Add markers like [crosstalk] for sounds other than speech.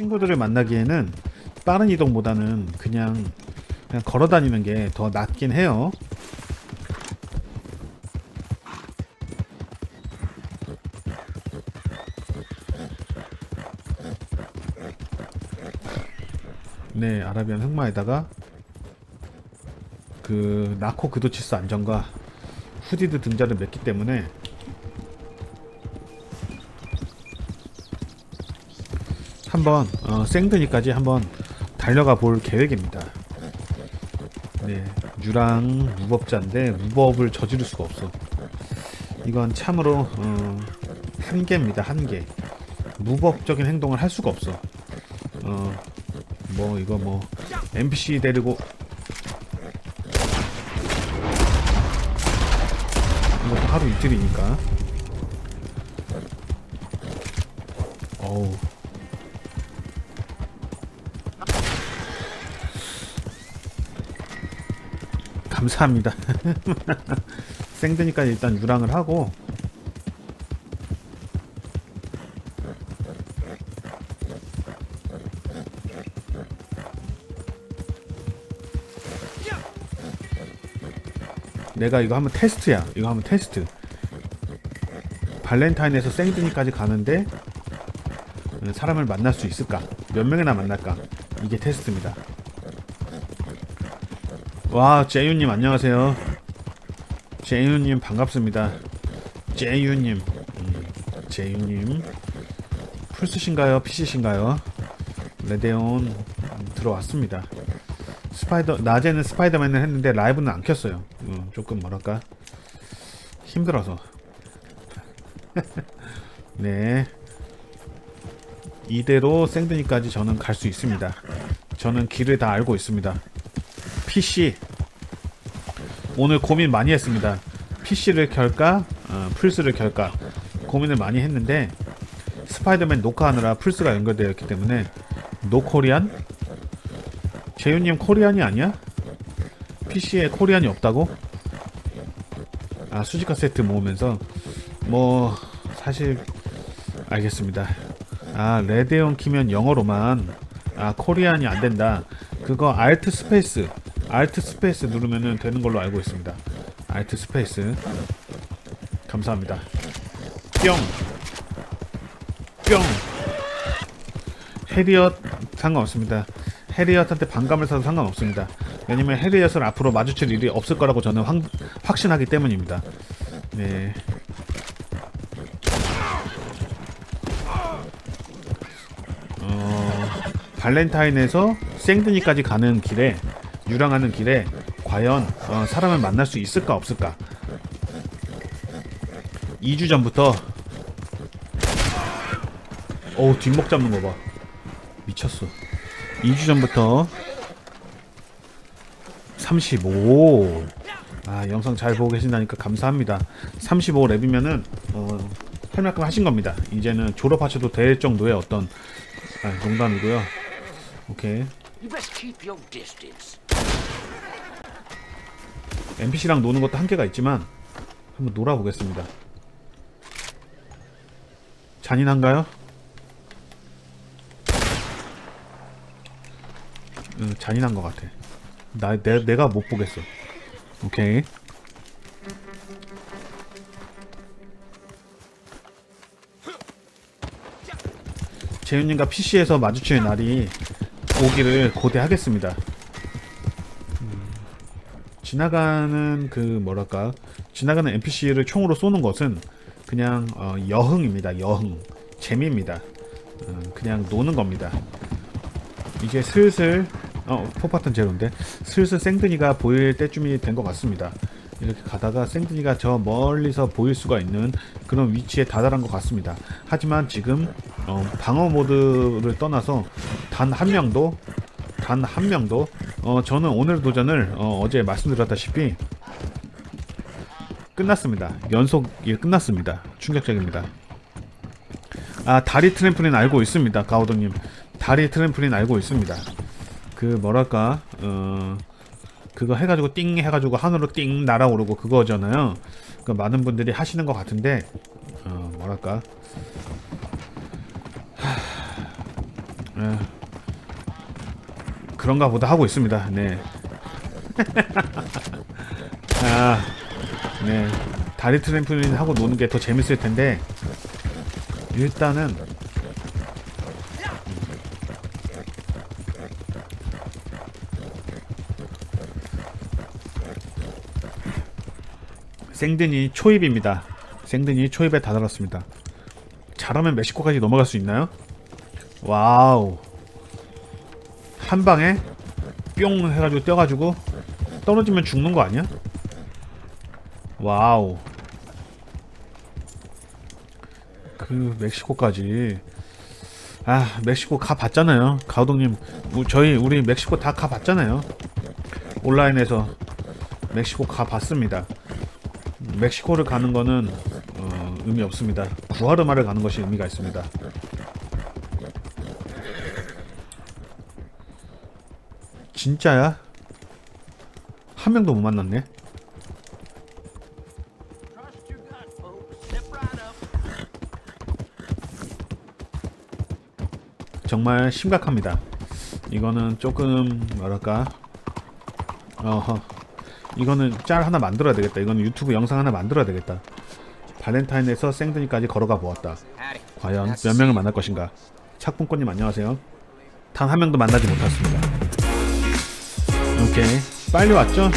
친구들을 만나기에는 빠른 이동보다는 그냥 그냥 걸어 다니는 게 더 낫긴 해요. 네, 아라비안 흑마에다가 그 나코 그도치스 안전과 후디드 등자를 맺기 때문에 한번 어, 생드니까지 한번 달려가 볼 계획입니다. 네, 유랑 무법자인데 무법을 저지를 수가 없어. 이건 참으로 어, 한계입니다. 한계. 무법적인 행동을 할 수가 없어. 어, 뭐 이거 뭐 NPC 데리고 이것도 하루 이틀이니까. 어우. 감사합니다. [laughs] 생드니까 일단 유랑을 하고 내가 이거 한번 테스트야. 이거 한번 테스트. 발렌타인에서 생드니까지 가는데 어, 사람을 만날 수 있을까? 몇 명이나 만날까? 이게 테스트입니다. 와, 제이유님 안녕하세요. 제이유님 반갑습니다. 제이유님, 음, 제이유님 풀스신가요? PC신가요? 레데온 음, 들어왔습니다. 스파이더 낮에는 스파이더맨을 했는데 라이브는 안 켰어요. 음, 조금 뭐랄까 힘들어서. [laughs] 네. 이대로 생드니까지 저는 갈 수 있습니다. 저는 길을 다 알고 있습니다. PC 오늘 고민 많이 했습니다. PC를 켤까, 어, 플스를 켤까 고민을 많이 했는데 스파이더맨 녹화하느라 플스가 연결되어 있기 때문에 노코리안? 재윤님 코리안이 아니야? PC에 코리안이 없다고? 아 수지카 세트 모으면서 뭐 사실 알겠습니다. 아 레데온 키면 영어로만 아 코리안이 안 된다. 그거 알트 스페이스 알트 스페이스 누르면은 되는 걸로 알고 있습니다. 알트 스페이스 감사합니다. 뿅 뿅. 해리엇 상관없습니다. 해리엇한테 반감을 사도 상관없습니다. 왜냐면 해리엇을 앞으로 마주칠 일이 없을 거라고 저는 확, 확신하기 때문입니다. 네. 어, 발렌타인에서 생드니까지 가는 길에 유랑하는 길에 과연 어, 사람을 만날 수 있을까 없을까? 2주 전부터 어우 뒷목 잡는 거 봐. 미쳤어. 2주 전부터 35. 아 영상 잘 보고 계신다니까 감사합니다. 35 랩이면은 어, 할 만큼 하신 겁니다. 이제는 졸업하셔도 될 정도의 어떤 아, 농담이고요. 오케이. NPC랑 노는 것도 한계가 있지만 한번 놀아보겠습니다. 잔인한가요? 응, 잔인한 것 같아. 나 내, 내가 못 보겠어. 오케이. 재윤님과 PC에서 마주칠 날이 오기를 고대하겠습니다. 지나가는 그 뭐랄까 지나가는 NPC를 총으로 쏘는 것은 그냥 어, 여흥입니다. 여흥 재미입니다. 어, 그냥 노는 겁니다. 이제 슬슬 어 포파탄 제로인데 슬슬 생드니가 보일 때쯤이 된 것 같습니다. 이렇게 가다가 생드니가 저 멀리서 보일 수가 있는 그런 위치에 다다른 것 같습니다. 하지만 지금 어, 방어 모드를 떠나서 단 한 명도 단 한 명도 어, 저는 오늘 도전을 어, 제 말씀드렸다시피 끝났습니다. 연속이 끝났습니다. 충격적입니다. 아 다리 트램플린 알고 있습니다. 가오동님 다리 트램플린 알고 있습니다. 그 뭐랄까 어 그거 해가지고 띵 해가지고 하늘로 띵 날아오르고 그거잖아요. 그 많은 분들이 하시는 것 같은데 어 뭐랄까 예. 그런가 보다 하고 있습니다. 네. [laughs] 아, 네. 다리 트램플린 하고 노는 게 더 재밌을 텐데 일단은 생든이 초입입니다. 생든이 초입에 다다랐습니다. 잘하면 멕시코까지 넘어갈 수 있나요? 와우. 한 방에 뿅 해가지고 뛰어가지고 떨어지면 죽는 거 아니야? 와우. 그 멕시코까지. 아 멕시코 가 봤잖아요. 가우동님, 우- 저희 우리 멕시코 다 가 봤잖아요. 온라인에서 멕시코 가 봤습니다. 멕시코를 가는 거는 어, 의미 없습니다. 구하르마를 가는 것이 의미가 있습니다. 진짜야? 한 명도 못 만났네. 정말 심각합니다. 이거는 조금 뭐랄까 어허 이거는 짤 하나 만들어야 되겠다. 이거는 유튜브 영상 하나 만들어야 되겠다. 발렌타인에서 생드니까지 걸어가 보았다. 과연 몇 명을 만날 것인가? 착분권님 안녕하세요. 단 한 명도 만나지 못했습니다. 오케이 빨리 왔죠?